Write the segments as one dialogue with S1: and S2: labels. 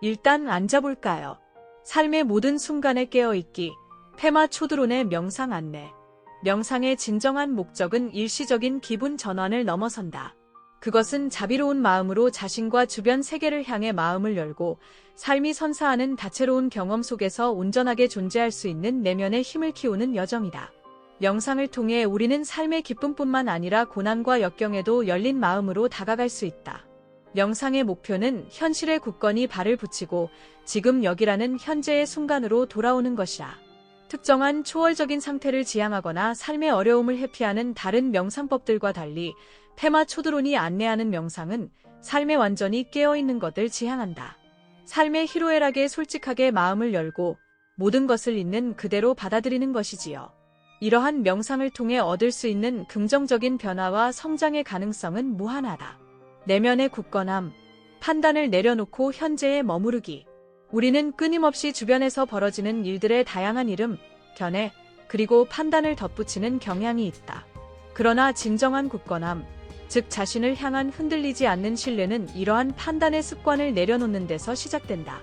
S1: 일단 앉아볼까요? 삶의 모든 순간에 깨어있기. 페마 초드론의 명상 안내. 명상의 진정한 목적은 일시적인 기분 전환을 넘어선다. 그것은 자비로운 마음으로 자신과 주변 세계를 향해 마음을 열고 삶이 선사하는 다채로운 경험 속에서 온전하게 존재할 수 있는 내면의 힘을 키우는 여정이다. 명상을 통해 우리는 삶의 기쁨뿐만 아니라 고난과 역경에도 열린 마음으로 다가갈 수 있다. 명상의 목표는 현실에 굳건히 발을 붙이고 지금 여기라는 현재의 순간으로 돌아오는 것이다. 특정한 초월적인 상태를 지향하거나 삶의 어려움을 회피하는 다른 명상법들과 달리 페마 초드론이 안내하는 명상은 삶에 완전히 깨어있는 것을 지향한다. 삶의 희로애락에 솔직하게 마음을 열고 모든 것을 있는 그대로 받아들이는 것이지요. 이러한 명상을 통해 얻을 수 있는 긍정적인 변화와 성장의 가능성은 무한하다. 내면의 굳건함, 판단을 내려놓고 현재에 머무르기. 우리는 끊임없이 주변에서 벌어지는 일들의 다양한 이름, 견해, 그리고 판단을 덧붙이는 경향이 있다. 그러나 진정한 굳건함, 즉 자신을 향한 흔들리지 않는 신뢰는 이러한 판단의 습관을 내려놓는 데서 시작된다.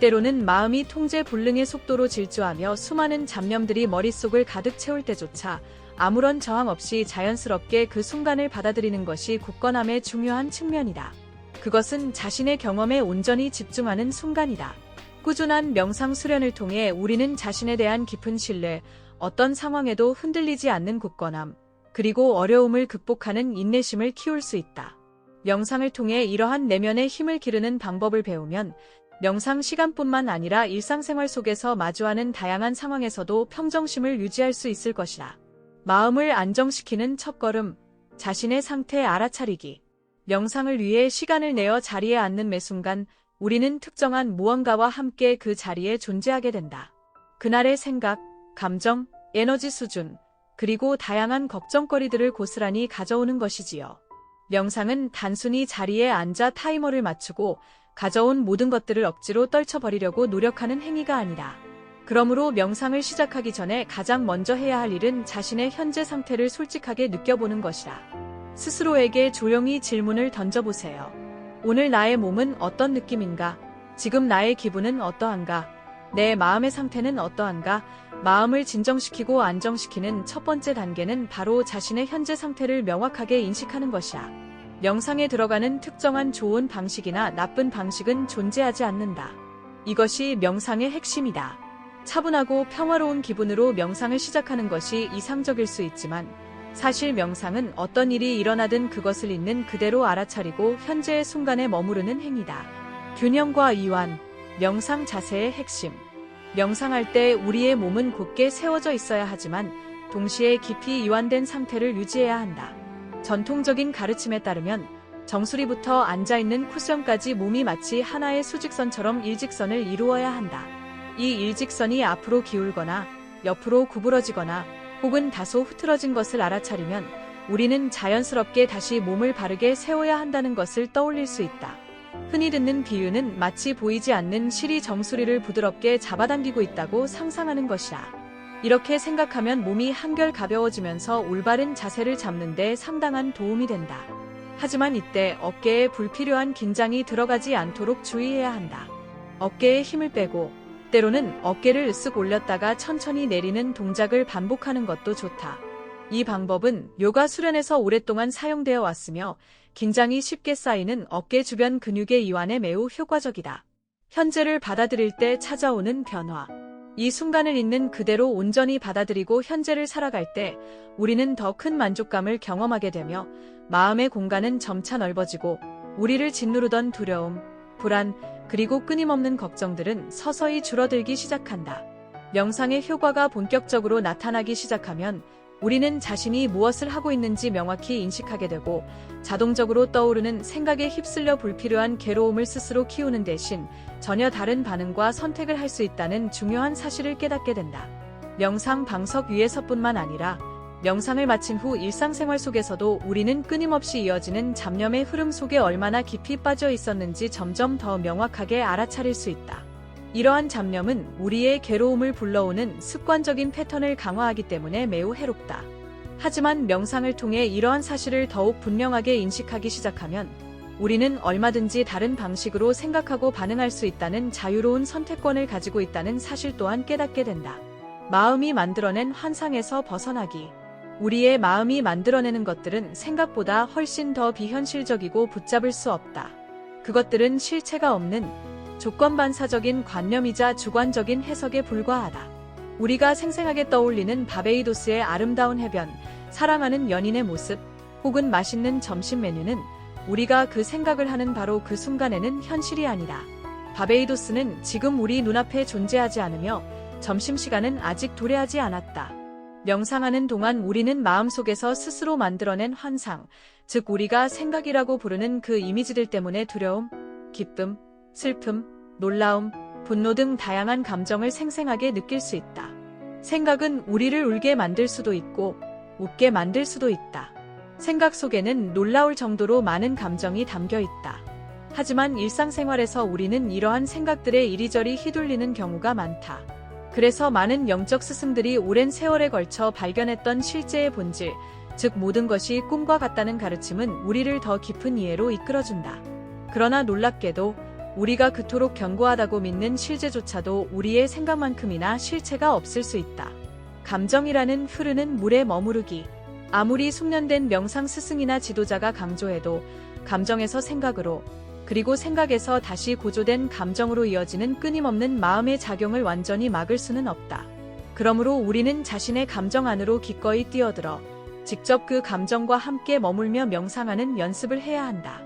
S1: 때로는 마음이 통제 불능의 속도로 질주하며 수많은 잡념들이 머릿속을 가득 채울 때조차 아무런 저항 없이 자연스럽게 그 순간을 받아들이는 것이 굳건함의 중요한 측면이다. 그것은 자신의 경험에 온전히 집중하는 순간이다. 꾸준한 명상 수련을 통해 우리는 자신에 대한 깊은 신뢰, 어떤 상황에도 흔들리지 않는 굳건함, 그리고 어려움을 극복하는 인내심을 키울 수 있다. 명상을 통해 이러한 내면의 힘을 기르는 방법을 배우면 명상 시간뿐만 아니라 일상생활 속에서 마주하는 다양한 상황에서도 평정심을 유지할 수 있을 것이다. 마음을 안정시키는 첫걸음, 자신의 상태 알아차리기. 명상을 위해 시간을 내어 자리에 앉는 매 순간 우리는 특정한 무언가와 함께 그 자리에 존재하게 된다. 그날의 생각, 감정, 에너지 수준, 그리고 다양한 걱정거리들을 고스란히 가져오는 것이지요. 명상은 단순히 자리에 앉아 타이머를 맞추고 가져온 모든 것들을 억지로 떨쳐버리려고 노력하는 행위가 아니다. 그러므로 명상을 시작하기 전에 가장 먼저 해야 할 일은 자신의 현재 상태를 솔직하게 느껴보는 것이다. 스스로에게 조용히 질문을 던져보세요. 오늘 나의 몸은 어떤 느낌인가? 지금 나의 기분은 어떠한가? 내 마음의 상태는 어떠한가? 마음을 진정시키고 안정시키는 첫 번째 단계는 바로 자신의 현재 상태를 명확하게 인식하는 것이야. 명상에 들어가는 특정한 좋은 방식이나 나쁜 방식은 존재하지 않는다. 이것이 명상의 핵심이다. 차분하고 평화로운 기분으로 명상을 시작하는 것이 이상적일 수 있지만 사실 명상은 어떤 일이 일어나든 그것을 있는 그대로 알아차리고 현재의 순간에 머무르는 행위다. 균형과 이완, 명상 자세의 핵심. 명상할 때 우리의 몸은 곧게 세워져 있어야 하지만 동시에 깊이 이완된 상태를 유지해야 한다. 전통적인 가르침에 따르면 정수리부터 앉아있는 쿠션까지 몸이 마치 하나의 수직선처럼 일직선을 이루어야 한다. 이 일직선이 앞으로 기울거나 옆으로 구부러지거나 혹은 다소 흐트러진 것을 알아차리면 우리는 자연스럽게 다시 몸을 바르게 세워야 한다는 것을 떠올릴 수 있다. 흔히 듣는 비유는 마치 보이지 않는 실이 정수리를 부드럽게 잡아당기고 있다고 상상하는 것이다. 이렇게 생각하면 몸이 한결 가벼워지면서 올바른 자세를 잡는 데 상당한 도움이 된다. 하지만 이때 어깨에 불필요한 긴장이 들어가지 않도록 주의해야 한다. 어깨에 힘을 빼고 때로는 어깨를 으쓱 올렸다가 천천히 내리는 동작을 반복하는 것도 좋다. 이 방법은 요가 수련에서 오랫동안 사용되어 왔으며 긴장이 쉽게 쌓이는 어깨 주변 근육의 이완에 매우 효과적이다. 현재를 받아들일 때 찾아오는 변화. 이 순간을 있는 그대로 온전히 받아들이고 현재를 살아갈 때 우리는 더 큰 만족감을 경험하게 되며 마음의 공간은 점차 넓어지고 우리를 짓누르던 두려움, 불안, 그리고 끊임없는 걱정들은 서서히 줄어들기 시작한다. 명상의 효과가 본격적으로 나타나기 시작하면 우리는 자신이 무엇을 하고 있는지 명확히 인식하게 되고 자동적으로 떠오르는 생각에 휩쓸려 불필요한 괴로움을 스스로 키우는 대신 전혀 다른 반응과 선택을 할 수 있다는 중요한 사실을 깨닫게 된다. 명상 방석 위에서뿐만 아니라 명상을 마친 후 일상생활 속에서도 우리는 끊임없이 이어지는 잡념의 흐름 속에 얼마나 깊이 빠져 있었는지 점점 더 명확하게 알아차릴 수 있다. 이러한 잡념은 우리의 괴로움을 불러오는 습관적인 패턴을 강화하기 때문에 매우 해롭다. 하지만 명상을 통해 이러한 사실을 더욱 분명하게 인식하기 시작하면 우리는 얼마든지 다른 방식으로 생각하고 반응할 수 있다는 자유로운 선택권을 가지고 있다는 사실 또한 깨닫게 된다. 마음이 만들어낸 환상에서 벗어나기. 우리의 마음이 만들어내는 것들은 생각보다 훨씬 더 비현실적이고 붙잡을 수 없다. 그것들은 실체가 없는 조건반사적인 관념이자 주관적인 해석에 불과하다. 우리가 생생하게 떠올리는 바베이도스의 아름다운 해변, 사랑하는 연인의 모습, 혹은 맛있는 점심 메뉴는 우리가 그 생각을 하는 바로 그 순간에는 현실이 아니다. 바베이도스는 지금 우리 눈앞에 존재하지 않으며 점심시간은 아직 도래하지 않았다. 명상하는 동안 우리는 마음속에서 스스로 만들어낸 환상, 즉 우리가 생각이라고 부르는 그 이미지들 때문에 두려움, 기쁨, 슬픔, 놀라움, 분노 등 다양한 감정을 생생하게 느낄 수 있다. 생각은 우리를 울게 만들 수도 있고 웃게 만들 수도 있다. 생각 속에는 놀라울 정도로 많은 감정이 담겨 있다. 하지만 일상생활에서 우리는 이러한 생각들에 이리저리 휘둘리는 경우가 많다. 그래서 많은 영적 스승들이 오랜 세월에 걸쳐 발견했던 실제의 본질, 즉 모든 것이 꿈과 같다는 가르침은 우리를 더 깊은 이해로 이끌어준다. 그러나 놀랍게도 우리가 그토록 견고하다고 믿는 실제조차도 우리의 생각만큼이나 실체가 없을 수 있다. 감정이라는 흐르는 물에 머무르기. 아무리 숙련된 명상 스승이나 지도자가 강조해도 감정에서 생각으로 그리고 생각에서 다시 고조된 감정으로 이어지는 끊임없는 마음의 작용을 완전히 막을 수는 없다. 그러므로 우리는 자신의 감정 안으로 기꺼이 뛰어들어 직접 그 감정과 함께 머물며 명상하는 연습을 해야 한다.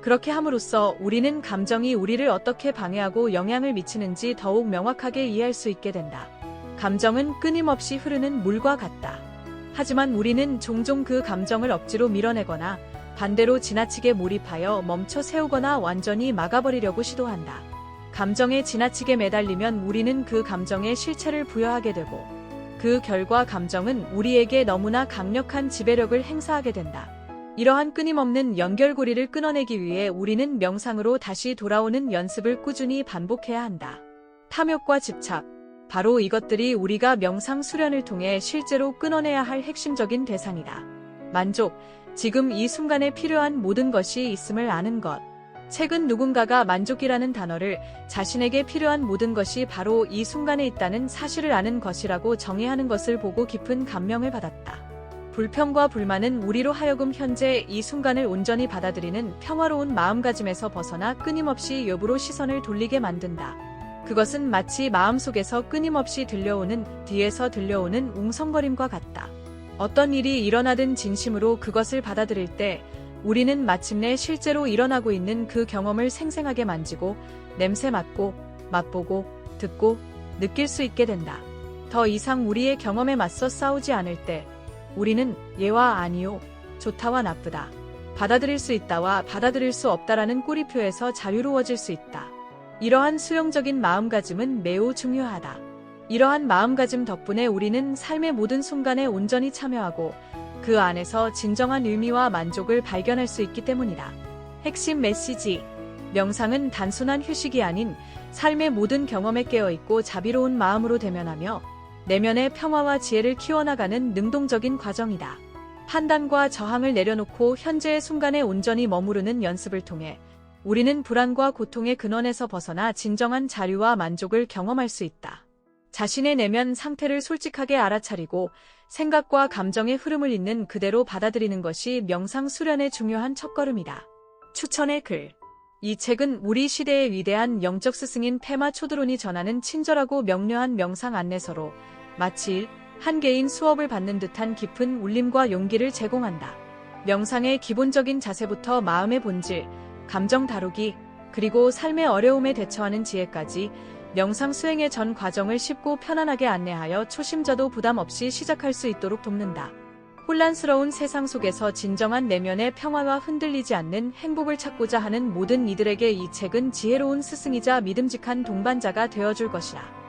S1: 그렇게 함으로써 우리는 감정이 우리를 어떻게 방해하고 영향을 미치는지 더욱 명확하게 이해할 수 있게 된다. 감정은 끊임없이 흐르는 물과 같다. 하지만 우리는 종종 그 감정을 억지로 밀어내거나 반대로 지나치게 몰입하여 멈춰 세우거나 완전히 막아버리려고 시도한다. 감정에 지나치게 매달리면 우리는 그 감정에 실체를 부여하게 되고 그 결과 감정은 우리에게 너무나 강력한 지배력을 행사하게 된다. 이러한 끊임없는 연결고리를 끊어내기 위해 우리는 명상으로 다시 돌아오는 연습을 꾸준히 반복해야 한다. 탐욕과 집착. 바로 이것들이 우리가 명상 수련을 통해 실제로 끊어내야 할 핵심적인 대상이다. 만족. 지금 이 순간에 필요한 모든 것이 있음을 아는 것. 최근 누군가가 만족이라는 단어를 자신에게 필요한 모든 것이 바로 이 순간에 있다는 사실을 아는 것이라고 정의하는 것을 보고 깊은 감명을 받았다. 불평과 불만은 우리로 하여금 현재 이 순간을 온전히 받아들이는 평화로운 마음가짐에서 벗어나 끊임없이 여부로 시선을 돌리게 만든다. 그것은 마치 마음속에서 끊임없이 들려오는 뒤에서 들려오는 웅성거림과 같다. 어떤 일이 일어나든 진심으로 그것을 받아들일 때 우리는 마침내 실제로 일어나고 있는 그 경험을 생생하게 만지고 냄새 맡고 맛보고 듣고 느낄 수 있게 된다. 더 이상 우리의 경험에 맞서 싸우지 않을 때 우리는 예와 아니요, 좋다와 나쁘다, 받아들일 수 있다와 받아들일 수 없다라는 꼬리표에서 자유로워질 수 있다. 이러한 수용적인 마음가짐은 매우 중요하다. 이러한 마음가짐 덕분에 우리는 삶의 모든 순간에 온전히 참여하고 그 안에서 진정한 의미와 만족을 발견할 수 있기 때문이다. 핵심 메시지. 명상은 단순한 휴식이 아닌 삶의 모든 경험에 깨어있고 자비로운 마음으로 대면하며 내면의 평화와 지혜를 키워나가는 능동적인 과정이다. 판단과 저항을 내려놓고 현재의 순간에 온전히 머무르는 연습을 통해 우리는 불안과 고통의 근원에서 벗어나 진정한 자유와 만족을 경험할 수 있다. 자신의 내면 상태를 솔직하게 알아차리고 생각과 감정의 흐름을 있는 그대로 받아들이는 것이 명상 수련의 중요한 첫걸음이다. 추천의 글. 이 책은 우리 시대의 위대한 영적 스승인 페마 초드론이 전하는 친절하고 명료한 명상 안내서로 마치 한 개인 수업을 받는 듯한 깊은 울림과 용기를 제공한다. 명상의 기본적인 자세부터 마음의 본질, 감정 다루기, 그리고 삶의 어려움에 대처하는 지혜까지 명상 수행의 전 과정을 쉽고 편안하게 안내하여 초심자도 부담 없이 시작할 수 있도록 돕는다. 혼란스러운 세상 속에서 진정한 내면의 평화와 흔들리지 않는 행복을 찾고자 하는 모든 이들에게 이 책은 지혜로운 스승이자 믿음직한 동반자가 되어줄 것이다.